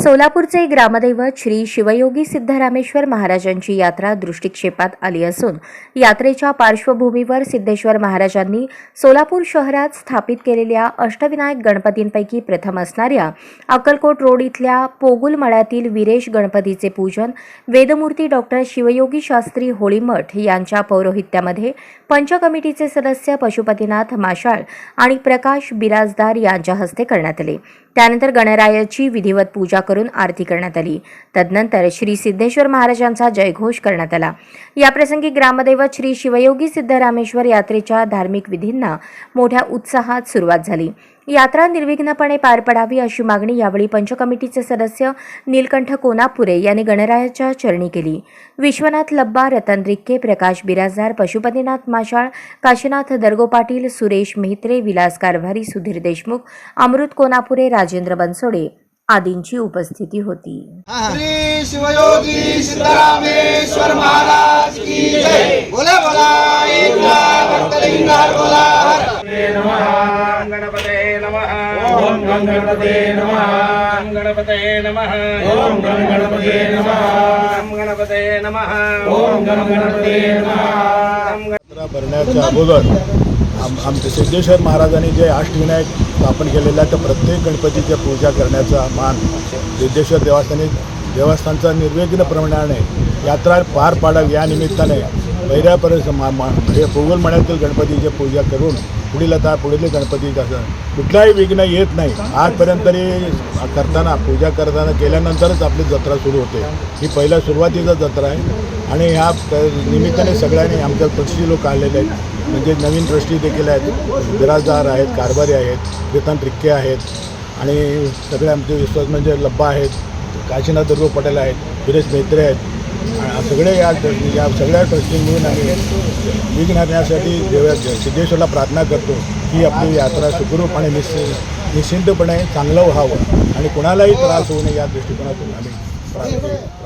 सोलापूरचे ग्रामदैवत श्री शिवयोगी सिद्धरामेश्वर महाराजांची यात्रा दृष्टिक्षेपात आली असून यात्रेच्या पार्श्वभूमीवर सिद्धेश्वर महाराजांनी सोलापूर शहरात स्थापित केलेल्या अष्टविनायक गणपतींपैकी प्रथम असणाऱ्या अक्कलकोट रोड इथल्या पोगुल मळ्यातील विरेश गणपतीचे पूजन वेदमूर्ती डॉक्टर शिवयोगी शास्त्री होळीमठ यांच्या पौरोहित्यामध्ये पंचकमिटीचे सदस्य पशुपतीनाथ माशाळ आणि प्रकाश बिराजदार यांच्या हस्ते करण्यात आले. त्यानंतर गणरायाची विधिवत पूजा करून आरती करण्यात आली. तदनंतर श्री सिद्धेश्वर महाराजांचा जयघोष करण्यात आला. याप्रसंगी ग्रामदैवत श्री शिवयोगी सिद्धरामेश्वर यात्रेच्या धार्मिक विधींना मोठ्या उत्साहात सुरुवात झाली. यात्रा निर्विघ्नपणे पार पडावी अशी मागणी यावेळी पंचकमिटीचे सदस्य नीलकंठ कोनापुरे यांनी गणरायाच्या चरणी केली. विश्वनाथ लब्बा रतन रिक्के प्रकाश बिराजदार पशुपतीनाथ माशाळ काशीनाथ दर्गो पाटील सुरेश मेहत्रे विलास कारभारी सुधीर देशमुख अमृत कोनापुरे राजेंद्र बनसोडे आदींची उपस्थिती होती. श्री शिवयोगी सिद्धरामेश्वर महाराज की जय. बोला बोला एक लाख लिंगार बोला नमः गणपते नमः. ओम गणपते नमः. गणपते नमः. ओम गणपते नमः. गणपते नमः. ओम गणपते नमः. भरण्याच्या अगोदर आम आमचे सिद्धेश्वर महाराजांनी जे अष्टविनायक स्थापन केलेलं आहे तर प्रत्येक गणपतीच्या पूजा करण्याचा मान सिद्धेश्वर देवस्थानी देवस्थानचा निर्विघ्नप्रमाणे यात्रा पार पाडावी या निमित्ताने पहिल्यापर्यंत मा मा हे पोगल मण्यातील गणपतीची पूजा करून पुढील आता पुढील गणपती कसं कुठलाही विघ्न येत नाही. आजपर्यंत तरी करताना पूजा करताना केल्यानंतरच आपली जत्रा सुरू होते. ही पहिल्या सुरुवातीचा जत्रा आहे. आणि ह्या निमित्ताने सगळ्यांनी आमच्या पक्षी लोक आलेले आहेत. म्हणजे नवीन ट्रस्टी देखील आहेत. बिराजदार आहेत कारभारी आहेत कीर्तन रिक्के आहेत आणि सगळे आमचे विश्वास म्हणजे लब्बा आहेत काशीनाथ दुर्ग पटेल आहेत सुरेश मेत्रे आहेत. सगळे या या सगळ्या ट्रस्टी मिळून आम्ही विघ्न हरण्यासाठी देव सिद्धेश्वरला प्रार्थना करतो की आपली यात्रा सुखरूप आणि निश्च निश्चिंतपणे चांगलं व्हावं आणि कुणालाही त्रास होऊ नये या दृष्टिकोनातून आम्ही प्रार्थना